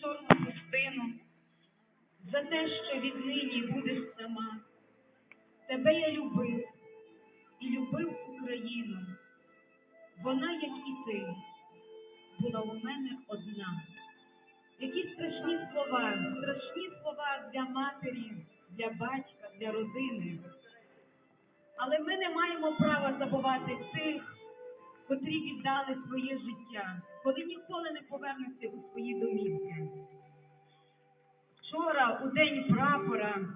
чорну пустину, за те, що віднині будеш сама. Тебе я любив і любив Україну. Вона, як і ти, була у мене одна. Які страшні слова, страшні слова для матері, для батька, для родини. Але ми не маємо права забувати тих, котрі віддали своє життя, коли ніколи не повернуться у свої домівки. Вчора, у день прапора,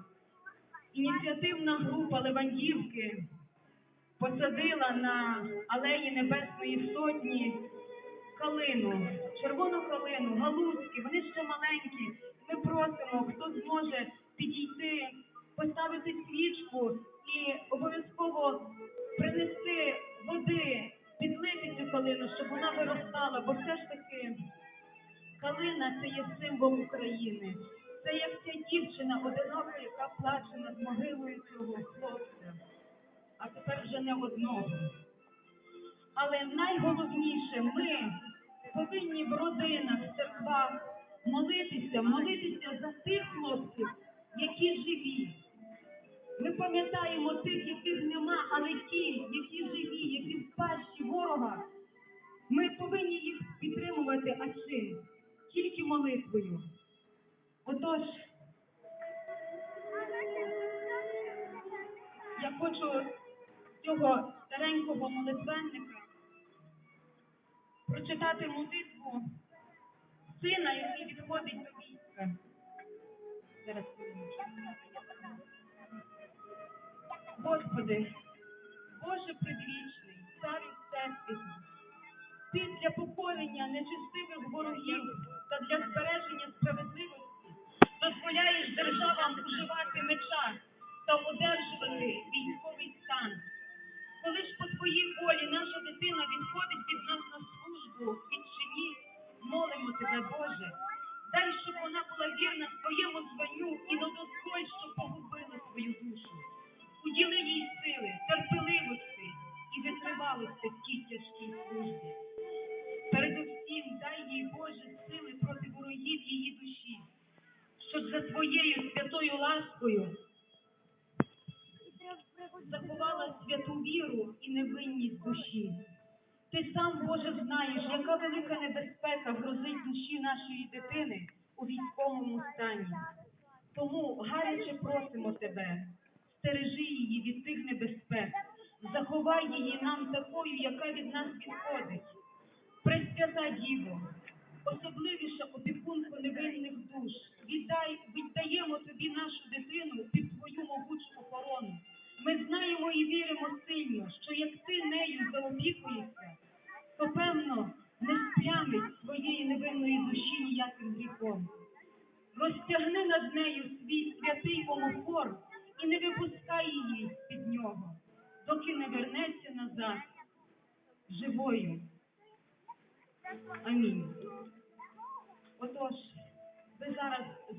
ініціативна група Левандівки посадила на алеї Небесної Сотні калину, червону калину, галузки, вони ще маленькі. Ми просимо, хто зможе підійти, поставити свічку і обов'язково принести калину, щоб вона виростала, бо все ж таки калина це є символ України. Це як ця дівчина одинока, яка плаче над могилою цього хлопця, а тепер вже не одного. Але найголовніше, ми повинні в родинах, в церквах молитися, молитися за тих хлопців, які живі. Ми пам'ятаємо тих, яких нема, але ті, старенького молитвенника прочитати молитву сина, який відходить до війська. Зараз. Господи, Боже предвічний, царю всесвіту, ти для покорення нечестивих ворогів та для збереження справедливості тій тяжкій службі. Передусім дай їй Боже сили проти ворогів її душі, щоб за твоєю святою ласкою заховала святу віру і невинність душі. Ти сам, Боже, знаєш, яка велика небезпека грозить душі нашої дитини у військовому стані. Тому гаряче просимо тебе, стережи її від тих небезпек, заховай її нам такою, яка від нас відходить. Пресвята Діво, особливіша опікунку невинних душ, віддай, віддаємо тобі нашу дитину під твою могучу охорону. Ми знаємо і віримо сильно,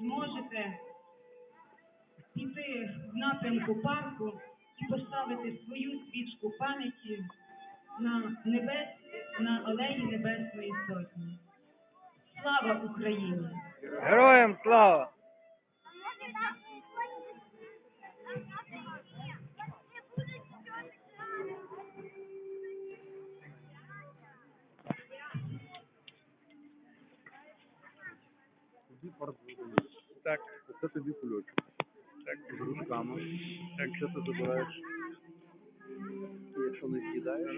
зможете піти в напрямку парку і поставити свою свічку пам'яті на небес, на алеї Небесної Сотні. Слава Україні! Героям слава! Тобі. Так, Це тобі кульочок. так, З ручками. Так. Якщо ти забираєш, і якщо не з'їдаєш,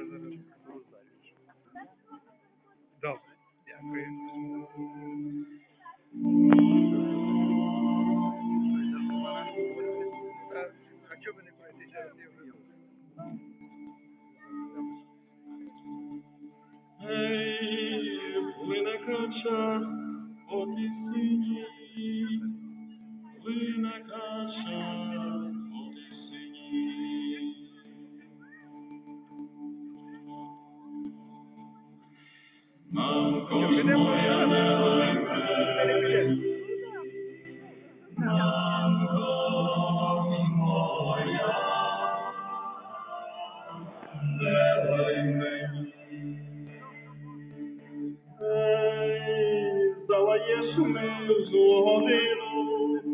Ей, залаєш милу згодину,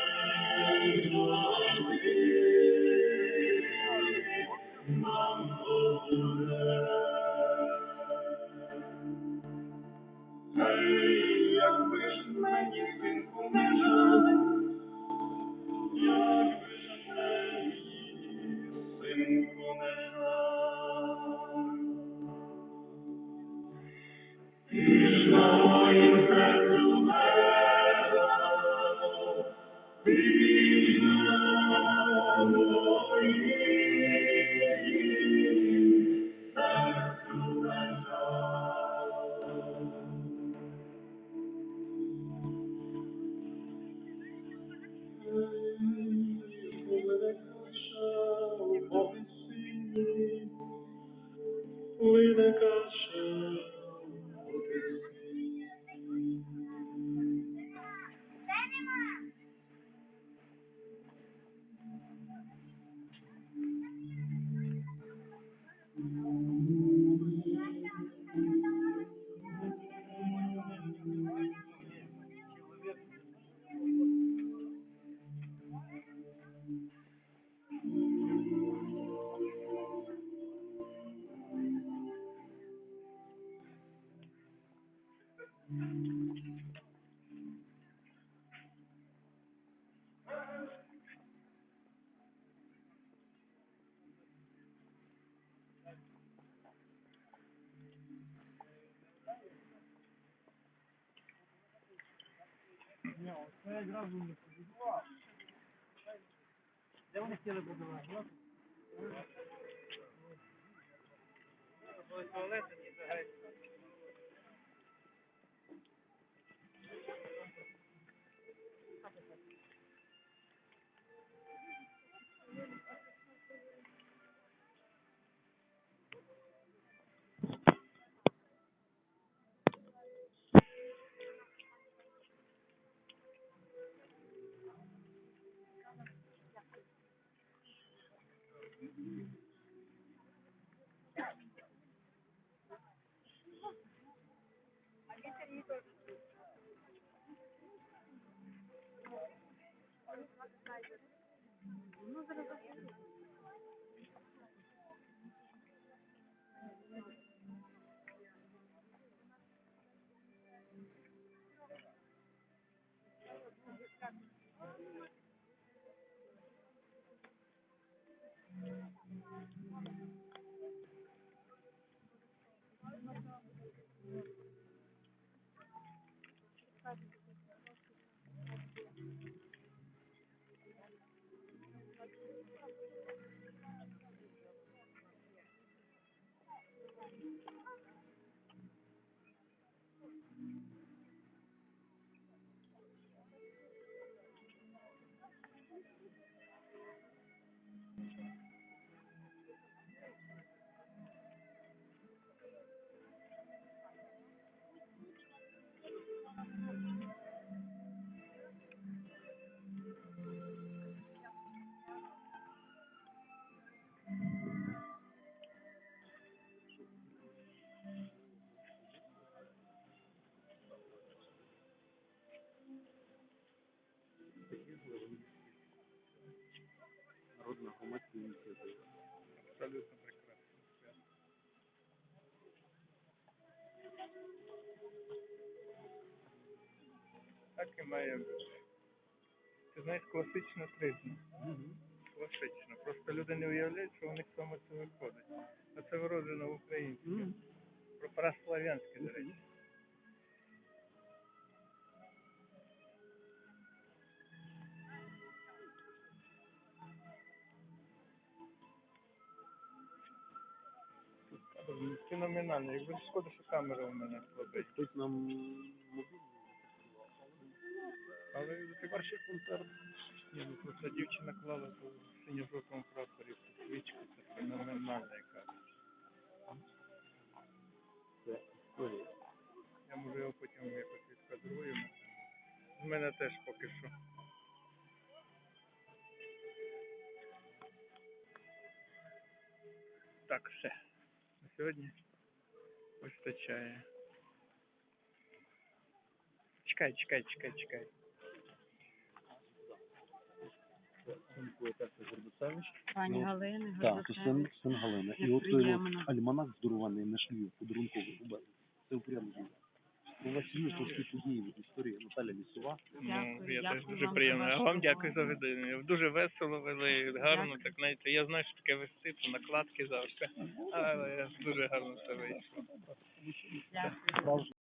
Ні, це якраз не was it? Народна. Абсолютно прекрасно. Так і має бути. Ти знаєш, класична тризна. Класично. Просто люди не уявляють, що у них саме це виходить. А це вроджено в українське. Про праслав'янське, до речі. Феноменально. Якби шкода, що камера у мене слабить. Хтось нам мобільний Але Перший концерт. Ні, ну просто дівчина клала в синьо-жовтому прапорі свічку, це феноменальна яка. Це історія. Я можу його потім якось відкадрую. З мене теж поки що. Так, все. Сьогодні вистачає. Чекай, чекай, чекай, чекай. Пані Ну, Галини, Так, то син, син Галина. І от той от альманах здорований на шлюб, подарунковий губернатор. Це прямо. У вас є такі події в історії Наталя Лісова. Ну, я теж дуже приємно. А вам дякую за видання. Дуже весело вели, гарно, так знаєте, я знаю, що таке вести, то накладки завжди. Але дуже гарно все вийшло. Дякую.